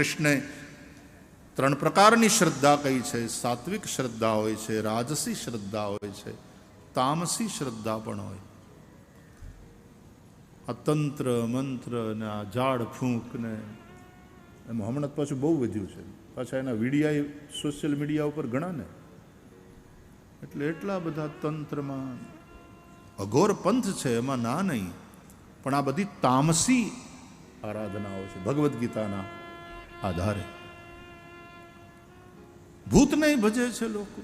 કૃષ્ણે ત્રણ પ્રકારની શ્રદ્ધા કઈ છે. સાત્વિક શ્રદ્ધા હોય છે, રાજસી શ્રદ્ધા હોય છે, તામસી શ્રદ્ધા પણ હોય. આ તંત્ર, મંત્ર ને આ ઝાડ, ફૂંક ને એમાં હમણાં પાછું બહુ વધ્યું છે. પાછા એના વિડીયા સોશિયલ મીડિયા ઉપર ઘણા ને. એટલે એટલા બધા તંત્રમાં અઘોર પંથ છે, એમાં ના નહીં. પણ આ બધી તામસી આરાધનાઓ છે, ભગવદ્ ગીતાના. આધારે. ભૂતને ભજે છે લોકો.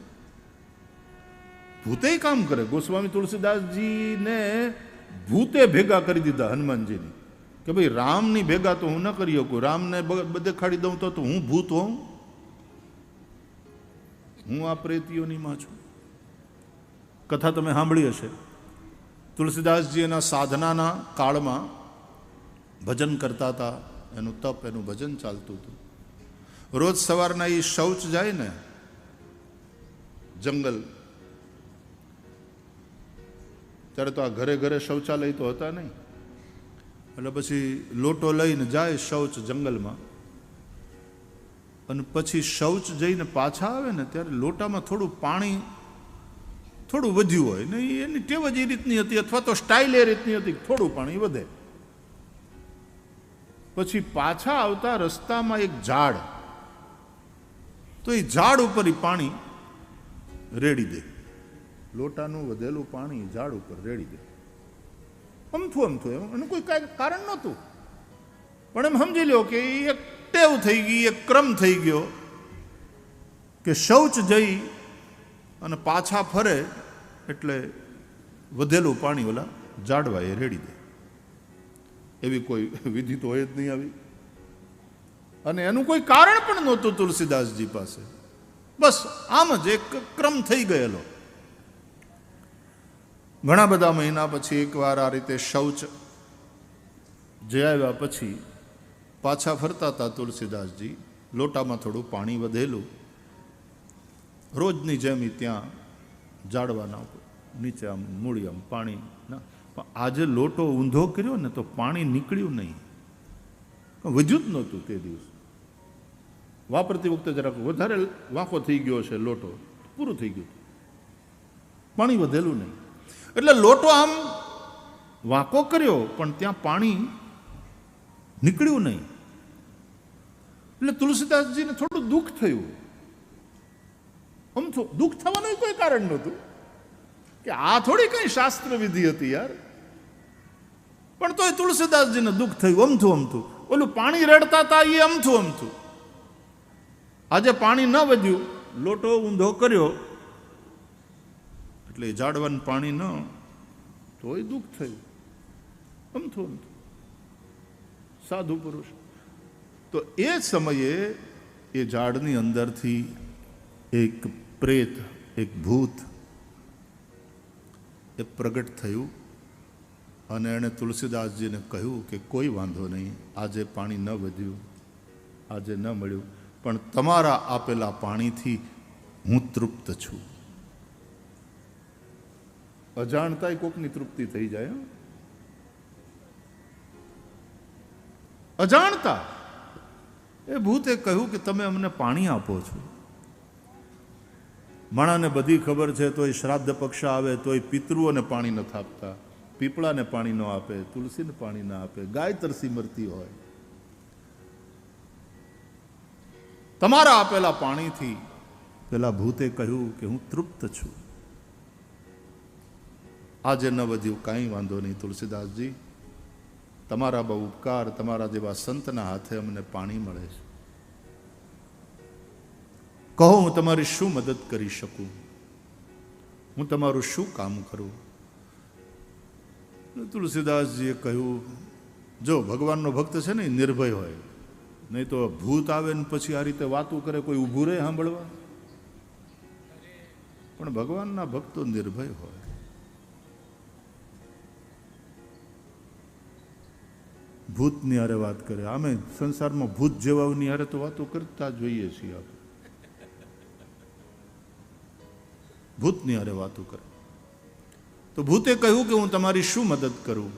ભૂતે કામ કરે. ગોસ્વામી તુલસીદાસજીને ભૂતે ભેગા કરી દીધા હનુમાનજીની. કે ભાઈ, રામની ભેગા તો હું ન કરી શકું. રામને બધે ખાડી દઉં તો હું ભૂત હોઉં. હું આ પ્રેતીઓની માં છું. કથા તમે સાંભળી હશે. તુલસીદાસજી એના સાધનાના કાળમાં ભજન કરતા હતા. એનું તપ, એનું ભજન ચાલતું હતું. રોજ સવારના એ શૌચ જાય ને, જંગલ. ત્યારે તો આ ઘરે ઘરે શૌચાલય તો હતા નહીં. એટલે પછી લોટો લઈને જાય શૌચ જંગલમાં. અને પછી શૌચ જઈને પાછા આવે ને, ત્યારે લોટામાં થોડું પાણી થોડું વધ્યું હોય ને, એની ટેવ જ એ રીતની હતી, અથવા તો સ્ટાઇલ એ રીતની હતી થોડું પાણી વધે. પછી પાછા આવતા રસ્તામાં એક ઝાડ. તો એ ઝાડ ઉપર ઈ પાણી રેડી દે. લોટાનું વધેલું પાણી ઝાડ ઉપર રેડી દે. અમથું અમથું એમ. એનું કોઈ કાંઈ કારણ નહોતું. પણ એમ સમજી લો કે એ એક ટેવ થઈ ગઈ, એક ક્રમ થઈ ગયો કે શૌચ જઈ અને પાછા ફરે એટલે વધેલું પાણી ઓલા ઝાડવા એ રેડી દે. એવી કોઈ વિધિ તો હોય જ નહીં આવી. અને એનું કોઈ કારણ પણ નહોતું તુલસીદાસજી પાસે. બસ આમ જ એક ક્રમ થઈ ગયેલો. ઘણા બધા મહિના પછી એકવાર આ રીતે શૌચ જે આવ્યા પછી પાછા ફરતા હતા તુલસીદાસજી. લોટામાં થોડું પાણી વધેલું. રોજની જેમ ત્યાં જાડવાના નીચે આમ મૂળી આમ પાણી ના પણ આજે લોટો ઊંધો કર્યો ને તો પાણી નીકળ્યું નહીં. વધ્યું જ નહોતું તે દિવસ. વાપરતી વખતે જરાક વધારે વાફો થઈ ગયો છે લોટો, પૂરું થઈ ગયું. પાણી વધેલું નહીં. એટલે લોટો આમ વાંકો કર્યો, પણ ત્યાં પાણી નીકળ્યું નહીં. એટલે તુલસીદાસજીને થોડું દુઃખ થયું. આમ દુઃખ થવાનું કોઈ કારણ નહોતું. કે આ થોડી કઈ શાસ્ત્ર વિધિ હતી યાર. પણ તોય તુલસીદાસજીને દુઃખ થયું, અમથું અમથું. ઓલું પાણી રેડતા હતા એ અમથું અમથું. આજે પાણી ન વધ્યું, લોટો ઊંધો કર્યો. એટલે ઝાડવાનું પાણી ન, તોય દુઃખ થયું. અમથું અમથું. સાધુ પુરુષ. તો એ સમયે એ ઝાડની અંદરથી એક પ્રેત, એક ભૂત એ પ્રગટ થયું અને એણે તુલસીદાસજીને કહ્યું કે કોઈ વાંધો નહીં, આજે પાણી ન વધ્યું, આજે ન મળ્યું, પણ તમારા આપેલા પાણીથી હું તૃપ્ત છું. અજાણતાય કોકની તૃપ્તિ થઈ જાય અજાણતા. એ ભૂતે કહ્યું કે તમે અમને પાણી આપો છો. માણાને બધી ખબર છે, તોય શ્રાદ્ધ પક્ષ આવે, તોય પિતૃઓને પાણી નથી આપતા પીપળાને પાણી ન આપે, તુલસીને પાણી ન આપે. ગાય તરસી મરતી હોય. તમારા આપેલા પાણીથી પેલા ભૂતે કહ્યું કે હું તૃપ્ત છું. આજે ન વધ્યું કાંઈ વાંધો નહીં, તુલસીદાસજી. તમારા બહુ ઉપકાર, તમારા જેવા સંતના હાથે અમને પાણી મળે છે. કહો, હું તમારી શું મદદ કરી શકું? હું તમારું શું કામ કરું? તુલસીદાસજીએ કહ્યું, જો ભગવાનનો ભક્ત છે ને નિર્ભય હોય. નહીં તો ભૂત આવે ને પછી આ રીતે વાતું કરે, કોઈ ઊભું રહે સાંભળવા. પણ ભગવાનના ભક્તો નિર્ભય હોય. ભૂતની હારે વાત કરે. અમે સંસારમાં ભૂત જેવાઓની હારે તો વાતો કરતા જોઈએ છીએ આપણે. ભૂતની અરે વાતો કરે. તો ભૂતે કહ્યું કે હું તમારી શું મદદ કરું?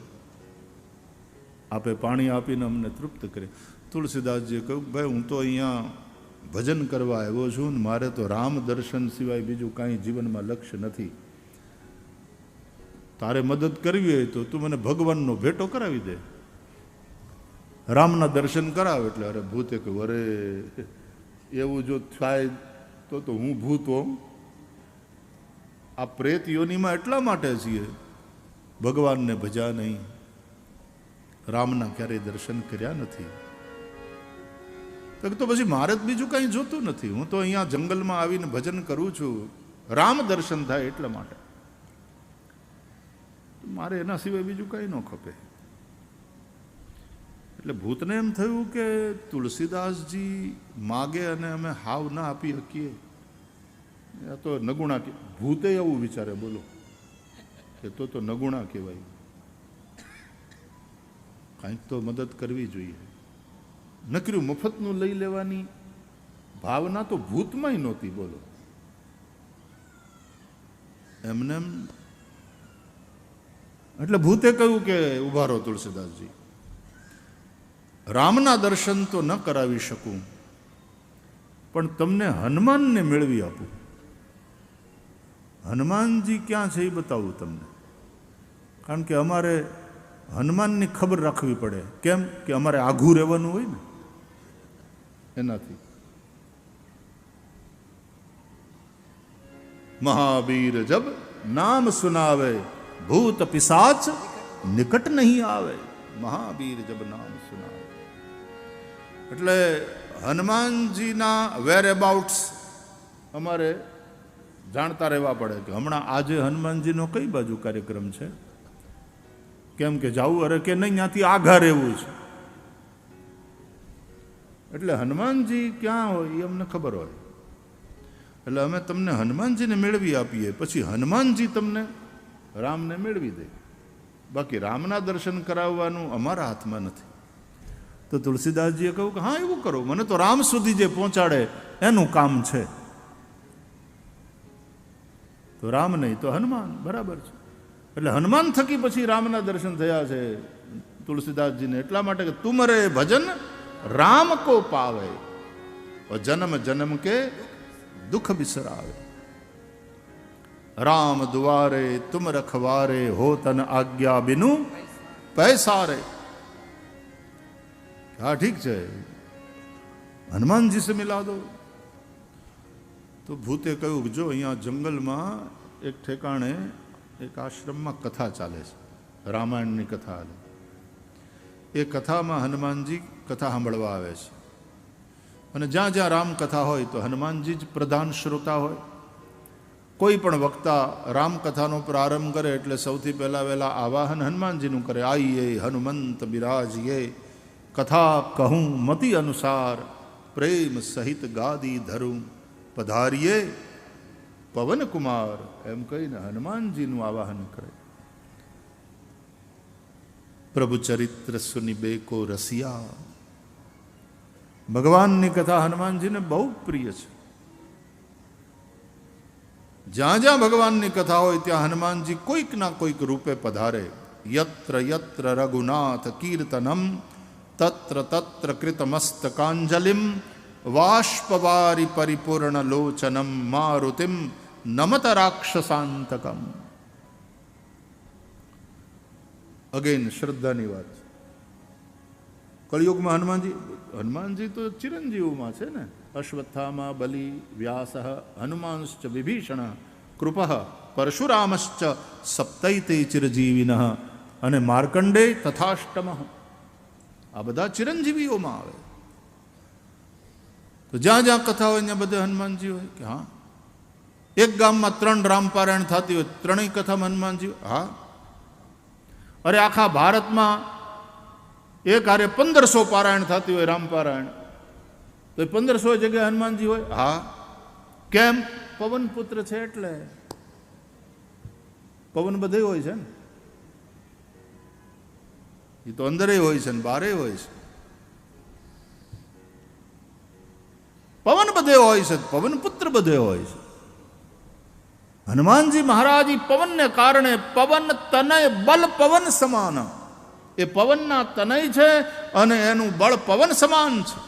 આપે પાણી આપીને અમને તૃપ્ત કરે. તુલસીદાસજીએ કહ્યું, ભાઈ, હું તો અહીંયા ભજન કરવા આવ્યો છું ને મારે તો રામ દર્શન સિવાય બીજું કાંઈ જીવનમાં લક્ષ્ય નથી. તારે મદદ કરવી હોય તો તું મને ભગવાનનો ભેટો કરાવી દે. રામના દર્શન કરાવ એટલે અરે ભૂતે કહ્યું, અરે, એવું જો થાય તો તો હું ભૂત હોઉં. આ પ્રેત યોનિમાં એટલા માટે છીએ. ભગવાનને ભજ્યા નહીં. રામના ક્યારેય દર્શન કર્યા નથી. તો પછી મારે બીજું કાંઈ જોતું નથી. હું તો અહીંયા જંગલમાં આવીને ભજન કરું છું. રામ દર્શન થાય એટલા માટે. મારે એના સિવાય બીજું કાંઈ ન ખપે. એટલે ભૂતને એમ થયું કે તુલસીદાસજી માગે અને અમે હાવ ના આપી શકીએ. આ તો નગુણા ભૂતે એવું વિચારે, બોલો. કે તો તો નગુણા કહેવાય. કાંઈક તો મદદ કરવી જોઈએ. નકર્યું મફતનું લઈ લેવાની ભાવના તો ભૂતમાંય નહોતી, બોલો. એમને એટલે ભૂતે કહ્યું કે ઊભા રહો તુલસીદાસજી. રામના દર્શન તો ન કરાવી શકું, પણ તમને હનુમાનને મેળવી આપું. હનુમાનજી ક્યાં છે એ બતાવું તમને. કારણ કે અમારે હનુમાનની ખબર રાખવી પડે. કેમ? કે અમારે આઘું રહેવાનું હોય ને. એનાથી. મહાવીર જબ નામ સુનાવે, ભૂત પિસાચ નિકટ નહીં આવે. મહાવીર જબ નામ સુનાવે. એટલે હનુમાનજીના વેર અબાઉટ્સ અમારે જાણતા રહેવા પડે કે હમણાં આજે હનુમાનજીનો કઈ બાજુ કાર્યક્રમ છે? કેમ કે જાવું અરે કે નહીં, ત્યાંથી આઘા રહેવું છે. એટલે હનુમાનજી ક્યાં હોય એ અમને ખબર હોય. એટલે અમે તમને હનુમાનજીને મેળવી આપીએ, પછી હનુમાનજી તમને રામને મેળવી દે. બાકી રામના દર્શન કરાવવાનું અમારા હાથમાં નથી. તો તુલસીદાસજીએ કહ્યું કે, હા, એવું કરો. મને તો રામ સુધી જે પહોંચાડે, એનું કામ છે. તો રામ નહીં, તો હનુમાન, બરાબર છે. એટલે હનુમાન થકી પછી રામના દર્શન થયા છે તુલસીદાસજીને. એટલા માટે કે તુમરે ભજન રામ કો પાવે. જન્મ જન્મ કે દુઃખ બિસરાવે. રામ દુવારે તુમ રખવારે, હો તન આજ્ઞા બિનુ પૈસા હા, ઠીક છે. હનુમાનજી સે મિલા દો તો ભૂતે કહ્યું જો અહીંયા જંગલમાં એક ઠેકાણે એક આશ્રમમાં કથા ચાલે છે, રામાયણની કથા હાલે. એ કથામાં હનુમાનજી કથા સાંભળવા આવે છે. અને જ્યાં જ્યાં રામકથા હોય તો હનુમાનજી જ પ્રધાન શ્રોતા હોય. કોઈ પણ વક્તા રામકથાનો પ્રારંભ કરે એટલે સૌથી પહેલાં વહેલા આવાહન હનુમાનજીનું કરે. આઈએ હનુમંત બિરાજીએ, કથા કહું મતિ અનુસાર, પ્રેમ સહિત ગાદી ધરું. પધારીએ. પવનકુમાર એમ કહીને હનુમાનજીનું આવાહન કરે. પ્રભુ ચરિત્ર સુની બેકો રસિયા. ભગવાનની કથા હનુમાનજીને બહુ પ્રિય છે. જ્યાં જ્યાં ભગવાનની કથા હોય ત્યાં હનુમાનજી કોઈક ના કોઈક રૂપે પધારે. યત્ર યત્ર રઘુનાથ કીર્તનમ, તત્ર તત્ર કૃતમસ્તકાંજલિમ વાષ્પવારી પરિપૂર્ણ લોચનમ મારુતિમ નમત રાક્ષસાંતકમ અગેન શ્રદ્ધાની વાત કળિયુગમાં હનુમાનજી હનુમાનજી તો ચિરંજીવમાં છે ને અશ્વત્થામાં બલિ વ્યાસ હનુમાનશ્ચ વિભીષણ કૃપ પરશુરામશ્ચ સપ્તૈતે ચિરજીવિન અને માર્કંડે તથાષ્ટમ આ બધા ચિરંજીવીઓમાં આવે તો જ્યાં જ્યાં કથા હોય ત્યાં બધે હનુમાનજી હોય કે હા. એક ગામમાં ત્રણ રામપારાયણ થતી હોય, ત્રણેય કથામાં હનુમાનજી હા. અરે આખા ભારતમાં એક હારે પંદરસો પારાયણ થતી હોય રામપારાયણ. તો એ પંદરસો જગ્યાએ હનુમાનજી હોય? હા. કેમ? પવન પુત્ર છે એટલે. પવન બધે હોય છે ને? એ તો અંદરે હોય છે ને બારે હોય છે. બધે હોય છે, પવન પુત્ર બધે હોય છે. હનુમાનજી મહારાજ પવનને કારણે પવન તનય બલ પવન સમાન. એ પવનના તનય છે અને એનું બળ પવન સમાન છે.